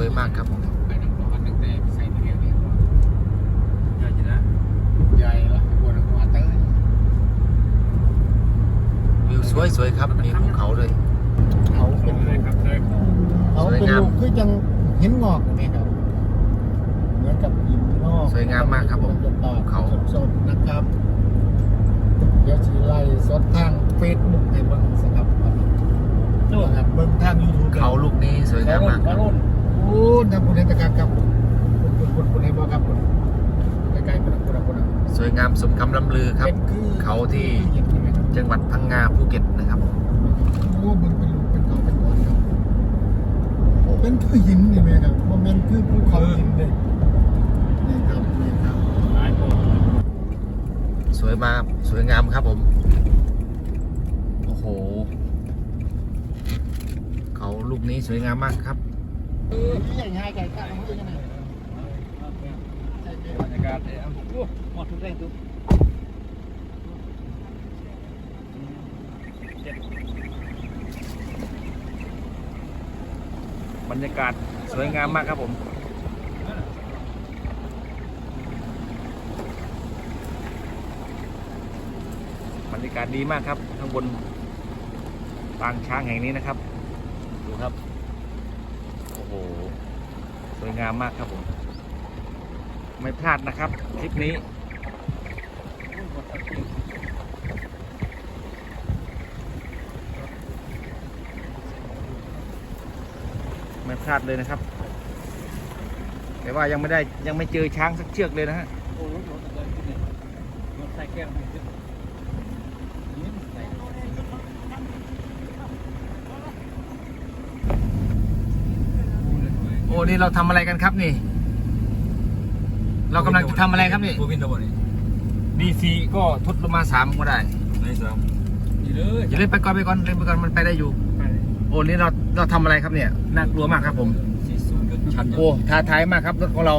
วยมากครับผมใส่เรียงเรียงใหญ่นะใหญ่ละปวดหัวเต้ยวิวสวยสวยครับมีภูเขาด้วยเขาเป็นเขาเป็นลูกคือยังหินงอกนี่ครับเหมือนกับหินงอกสวยงามมากครับผมต่อเขาสดๆนะครับเดี๋ยวชีไล่สดทางเฟซบุ๊กให้เบิ่งสำหรับวันนี้ครับเบิ่งทางยูทูบเขาลูกนี้สวยงามมากครับ โอ้ทำบุญให้ตะการครับคุณคุณคุณคุณให้บ่ครับคุณใกล้ๆคุณคุณคุณ สวยงามสมคำล่ำลือครับเป็นคือเขาที่เห็นไหมครับจังหวัดพังงาภูเก็ตนะครับโอ้มันเป็นลูกเป็นเขาเป็นก้อนครับเป็นคือหินนี่ไหมครับโมเมนต์คือภูเขาหินเลยนี่ครับนี่ครับหลายโพสวยมากสวยงามครับผม โอ้โห เขาลูกนี้สวยงามมากครับนี่ใหญ่ง่ายไก่ก้าวมันยังไง บรรยากาศเนี่ยโอ้หมดทุกแรงทุกบรรยากาศสวยงามมากครับผมบรรยากาศดีมากครับข้างบนปางช้างแห่งนี้นะครับ ดูครับ โอ้โห สวยงามมากครับผม ไม่พลาดนะครับ คลิปนี้ ไม่พลาดเลยนะครับ แต่ว่ายังไม่ได้ยังไม่เจอช้างสักเชือกเลยนะฮะโอ้นี่เราทำอะไรกันครับนี่ เรากำลังจะทำอะไรครับนี่ผู้บินตะวันนี่ ดีซีก็ทดลงมาสามก็ได้ในสามนี่เลยอย่าเล่นไปก่อนไปก่อนเล่นไปก่อนมันไปได้อยู่โอ้นี่เราเราทำอะไรครับเนี่ยน่ากลัวมากครับผมสี่สูงจนชันโอ้ท้าทายมากครับรถของเรา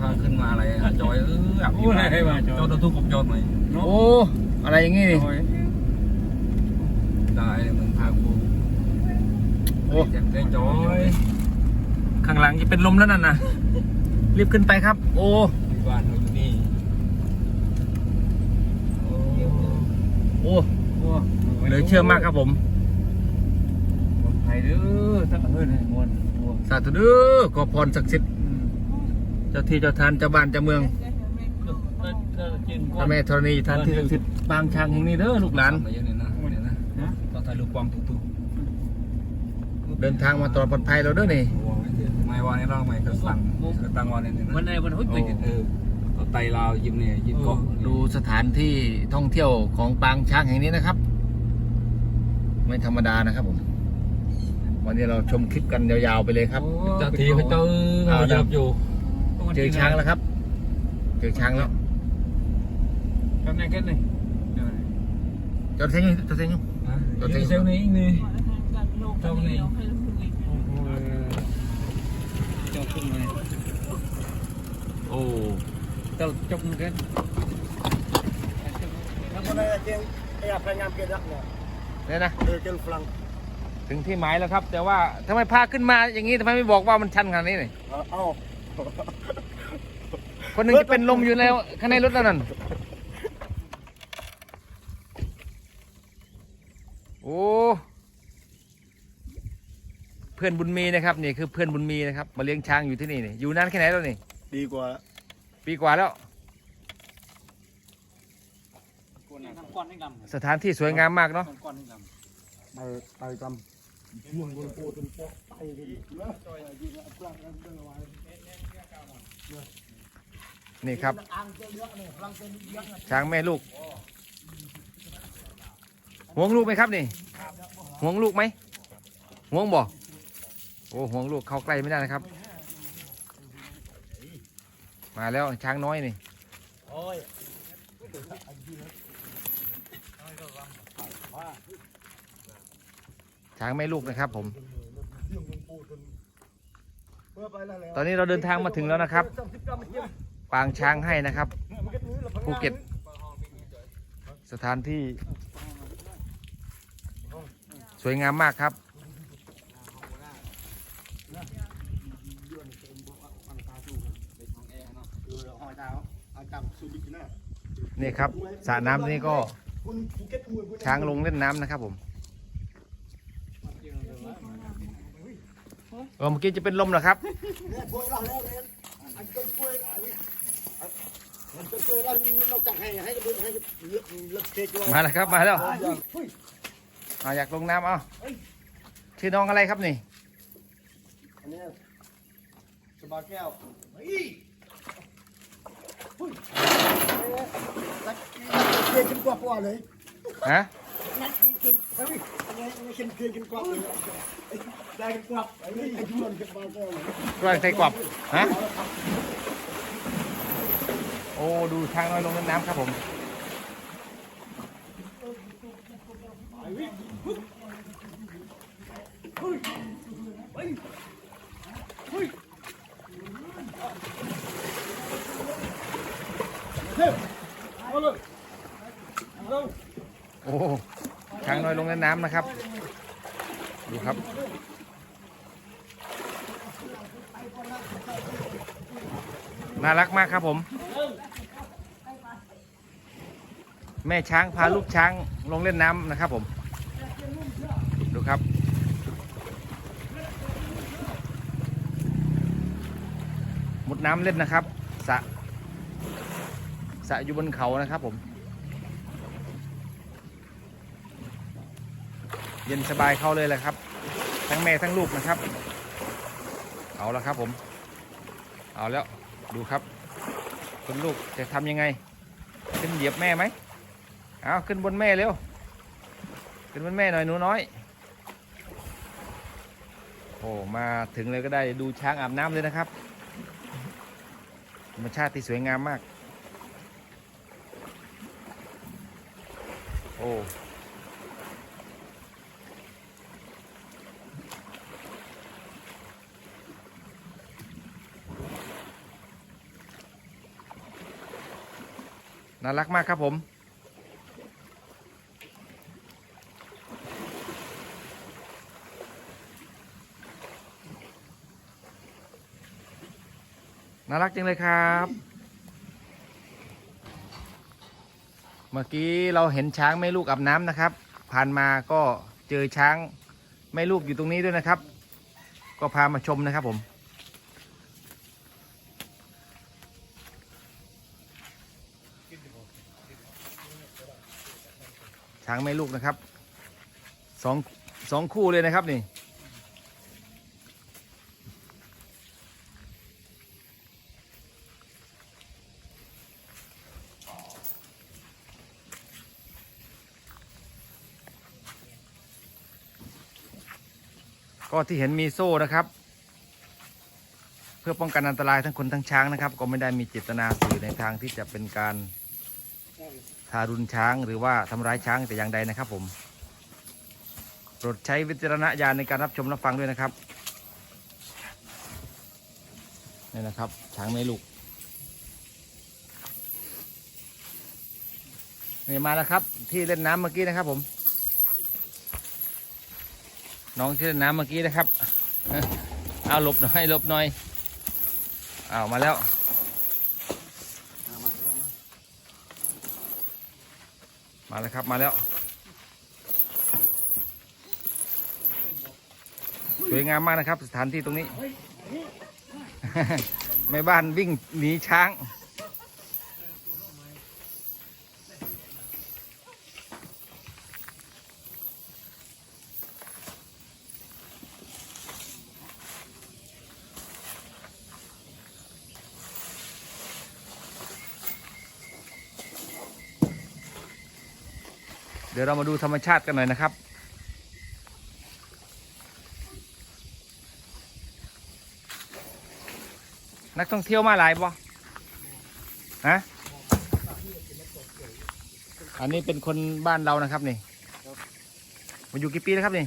พาขึ้นมาอะไรอะจอยเอออับอยู่ไหนมาจอยจอดตู้ผมจอดหน่อยโอ้อะไรอย่างงี้นี่จอยได้มึงพากูโอ้อยากได้จอยข้างหลังจะเป็นลมแล้วนั่นนะรีบขึ้นไปครับ โอ้บ้านเราอยู่นี่โอ้ โอ้โหเหลือเชื่อมากครับผมปลอดภัยเด้อสักเฮ้ยนะมวนโอ้สาธุเด้อขอพรศักดิ์สิทธิ์อืมเจ้าที่เจ้าทานเจ้าบ้านเจ้าเมืองเออเออกินพระแม่ธรณีทานที่ศักดิ์สิทธิ์บางช้างแห่งนี้เด้อลูกหลานมาเยอะเนี่ยนะเนี่ยนะนะก็ถ่ายรูปความถูกเดินทางมาตลอดปลอดภัยเราเด้อนี่ๆไม่ว่าในร่างไม่ก็สั่งก็ตั้งวันเนี่ยนะวันไหนวันหุ้ยโอ้ไปเออก็ไตลาวยิ้มเนี่ยยิ้มเกาะดูสถานที่ท่องเที่ยวของปางช้างแห่งนี้นะครับ ไม่ธรรมดานะครับผม วันนี้เราชมคลิปกันยาวๆไปเลยครับเจ้าทีเขาเจอเขายับอยู่เจอช้างแล้วครับ เจอช้างแล้วข้างในกันนี่จอดเซ็งอยู่จอดเซ็งอยู่เจ้าทีเซลนี่นี่เจ้านี่เจ้าขึ้นมาโอ้ เจ้าจบกันแล้วก็ได้เจียงไอ้พยายามเกลียดรักเนี่ยเนี่ยนะเออเจียงฝรั่งถึงที่หมายแล้วครับ แต่ว่าทำไมพาขึ้นมาอย่างนี้ทำไมไม่บอกว่ามันชันขนาดนี้นี่เอาเอาคนหนึ่งจะเป็นลมอยู่แล้วข้างในรถแล้วนั่นโอ้เพื่อนบุญมีนะครับนี่คือเพื่อนบุญมีนะครับมาเลี้ยงช้างอยู่ที่นี่นี่อยู่นานแค่ไหนแล้วนี่ดีกว่า ปีกว่าแล้วทำก้อนให้ดำสถานที่สวยงามมากเนาะทำก้อนให้ดไปไปกำช่วงบนโพจนโป๊ะไปเลยนะจอยยิงอัปลังกันเรื่องอะไรนี่ครับ อ่างเยอะเนี่ยพลังเป็นเยอะนะช้างแม่ลูกห่วงลูกไหมครับนี่ห่วงลูกไหมห่วงบ่โอ้ห่วงลูกเข้าใกล้ไม่ได้นะครับ มาแล้วช้างน้อยนี่โอ้ยช้างแม่ลูกนะครับผมเรื่องบนโพจนเมื่อไปแล้วแล้วตอนนี้เราเดินทางมาถึงแล้วนะครับสามสิบกรัมมันเยี่ยมปางช้างให้นะครับเนี่ยมันก็นื้อละพังภูเก็ต สถานที่ สวยงามมากครับ ตามสูบิกิน่านี่ครับสระน้ำนี่ก็ คุณภูเก็ตมวยคุณช้างลงเล่นน้ำนะครับผมเออเมื่อกี้จะเป็นลมเหรอครับ เนี่ยกล้วยเราแล้วเนี่ยอันต้นกล้วยอันต้นกล้วยเรานอกจากให้ให้ให้ให้เลือกเลือกเทกล้วยมาแล้วครับมาแล้วเฮ้ยเอาอยากลงน้ำเอาชื่อน้องอะไรครับนี่อันนี้สบาแก้วเฮ้ย เฮ้ยนักเกียร์กินกว่าปัวเลย ฮะ นักกินเฮ้ยอันนี้อันนี้กินเกียร์กินกว่าเลยได้กินกว่าไอ้นี่ไอ้ยุ่นกินปลาแก้วเลย กล้วยไส้กรอบฮะโอ้ดูช้างน้อยลงเล่นน้ำครับผม เ ช้างน้อยลงเล่นน้ำนะครับ ดูครับ น่ารักมากครับผม แม่ช้างพาลูกช้างลงเล่นน้ำนะครับผม ดูครับมุดน้ำเล่นนะครับสระสระอยู่บนเขานะครับผม เย็นสบายเข้าเลยแหละครับ ทั้งแม่ทั้งลูกนะครับ เอาแล้วครับผม เอาแล้วดูครับ คุณลูกจะทำยังไง ขึ้นเหยียบแม่ไหมเอาขึ้นบนแม่เร็ว ขึ้นบนแม่หน่อยหนูน้อย โอ้มาถึงเลยก็ได้ดูช้างอาบน้ำเลยนะครับธรรมชาติที่สวยงามมาก โอ้ น่ารักมากครับผม น่ารักจังเลยครับ เมื่อกี้เราเห็นช้างแม่ลูกอาบน้ำนะครับ ผ่านมาก็เจอช้างแม่ลูกอยู่ตรงนี้ด้วยนะครับ ก็พามาชมนะครับผม ช้างแม่ลูกนะครับสองสองคู่เลยนะครับนี่ ก็ที่เห็นมีโซ่นะครับ เพื่อป้องกันอันตรายทั้งคนทั้งช้างนะครับ ก็ไม่ได้มีเจตนาสื่อในทางที่จะเป็นการ ทารุณช้างหรือว่าทำร้ายช้างแต่อย่างใดนะครับผมโปรดใช้วิจารณญาณในการรับชมรับฟังด้วยนะครับนี่นะครับ ช้างไม่ลูกนี่มาแล้วครับ ที่เล่นน้ำเมื่อกี้นะครับผม น้องที่เล่นน้ำเมื่อกี้นะครับ เอาหลบหน่อยหลบหน่อยเอามาแล้ว มาแล้วครับมาแล้ว สวยงามมากนะครับ สถานที่ตรงนี้ แม่บ้านวิ่งหนีช้าง ดี๋ยวเรามาดูธรรมชาติกันหน่อยนะครับ นักท่องเที่ยวมาหลายบ่ฮะอันนี้เป็นคนบ้านเรานะครับนี่มาอยู่กี่ปีแล้วครับนี่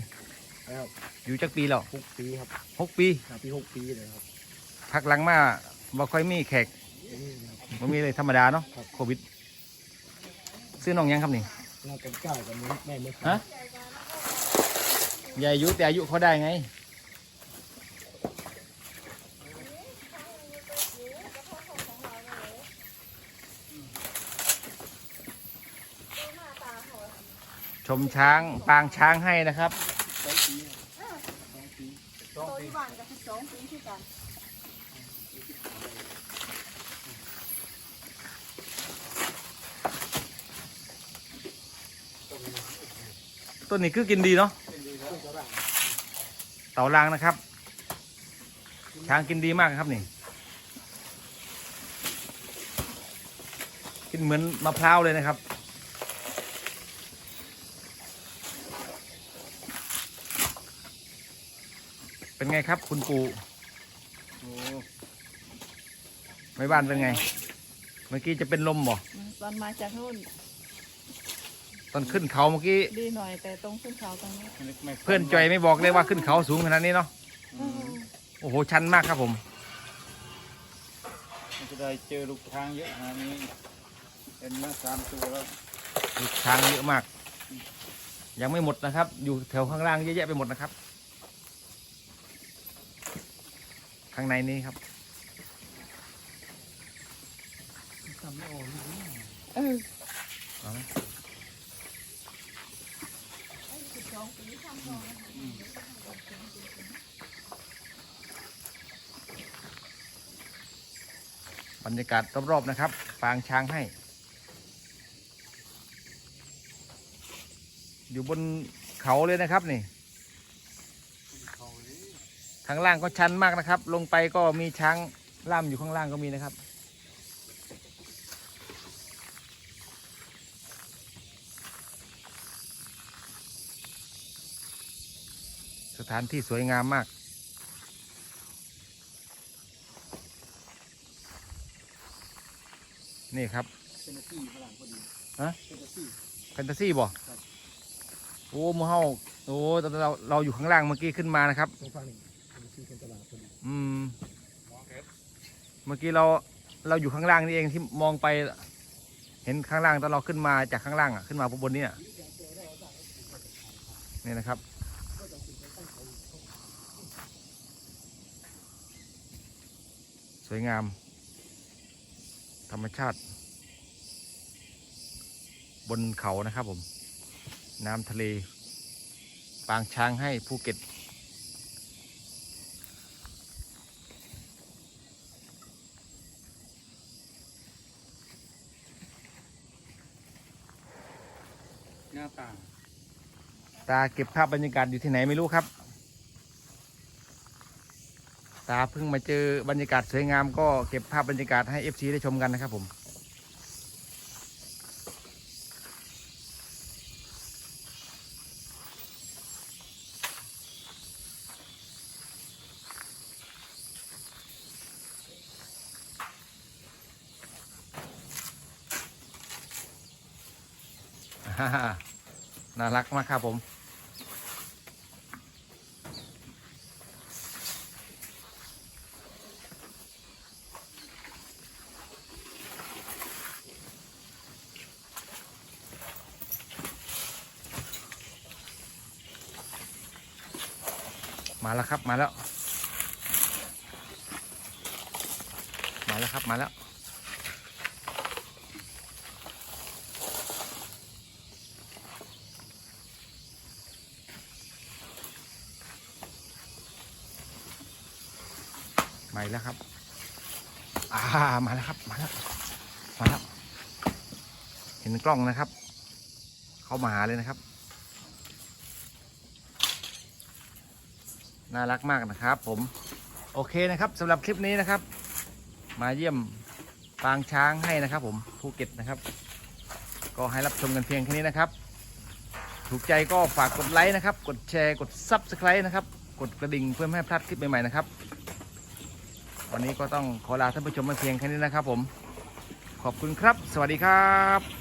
ครับอยู่จักปีแล้วหกปีครับหกปีหาปีหกปีเลยครับพักหลังมาบ่ค่อยมีแขกนี่ครับบ่มีเลยธรรมดาเนาะครับโควิด ซื้อน้องยังครับนี่ น่ากันเก้ากันมือแม่เมื่อฮะใหญ่อายุแต่อายุเขาได้ไง ชมช้างปางช้างให้นะครับ สองปีสองปีสองปีสองปีที่บ้านกับสองปีที่กัน ต้นนี้คือกินดีเนาะเต่าลางนะครับ ช้างกินดีมากครับนี่ กินเหมือนมะพร้าวเลยนะครับ เป็นไงครับคุณปู่โอ้ไม่บ้านเป็นไง เมื่อกี้จะเป็นลมบ่ตอนมาจากนู่น ตอนขึ้นเขาเมื่อกี้ดีหน่อยแต่ตรงขึ้นเขาตรงนี้เพื่อนจอยไม่บอกเลยว่าขึ้นเขาสูงขนาดนี้เนาะโอ้โหชันมากครับผมมันจะได้เจอลูกช้างเยอะขนาดนี้เป็นมาสามตัวแล้วช้างเยอะมาก ยังไม่หมดนะครับ อยู่แถวข้างล่างเยอะแยะไปหมดนะครับ ข้างในนี้ครับเออเอาไหม บรรยากาศรอบๆนะครับ ฟางช้างให้ อยู่บนเขาเลยนะครับนี่ข้างล่างก็ชันมากนะครับ ลงไปก็มีช้างล่ำอยู่ข้างล่างก็มีนะครับ สถานที่สวยงามมาก นี่ครับเป็นอาชีพฝรั่งพอดีฮะเป็นอาชีพแฟนตาซีบ่โอ้หมูเฮาโอ้ตอนเราเราอยู่ข้างล่างเมื่อกี้ขึ้นมานะครับตรงฝั่งนี้เป็นอาชีพเป็นตลาดพอดีอืมเมื่อกี้เราเราอยู่ข้างล่างนี่เองที่มองไป เห็นข้างล่างตอนเราขึ้นมาจากข้างล่างอะขึ้นมาบนนี้อะนี่นะครับ สวยงาม ธรรมชาติ บนเขานะครับผม น้ำทะเล ปางช้างให้ภูเก็ตหน้าตาตาเก็บภาพบรรยากาศอยู่ที่ไหนไม่รู้ครับ ตาเพิ่งมาเจอบรรยากาศสวยงามก็เก็บภาพบรรยากาศให้ FC ได้ชมกันนะครับผมน่ารักมากครับผม ครับมาแล้ว มาแล้วครับมาแล้ว มาแล้วครับอ่ามาแล้วครับมาแล้วมาแล้ว เห็นกล้องนะครับ เขามาหาเลยนะครับ น่ารักมากนะครับ ผมโอเคนะครับสำหรับคลิปนี้นะครับ มาเยี่ยมปางช้างให้นะครับ ผมภูเก็ตนะครับ ก็ให้รับชมกันเพียงแค่นี้นะครับ ถูกใจก็ฝากกดไลค์นะครับ กดแชร์กด Subscribe นะครับ กดกระดิ่งเพื่อไม่ให้พลาดคลิปใหม่ๆนะครับ วันนี้ก็ต้องขอลาท่านผู้ชมมาเพียงแค่นี้นะครับ ผม ขอบคุณครับ สวัสดีครับ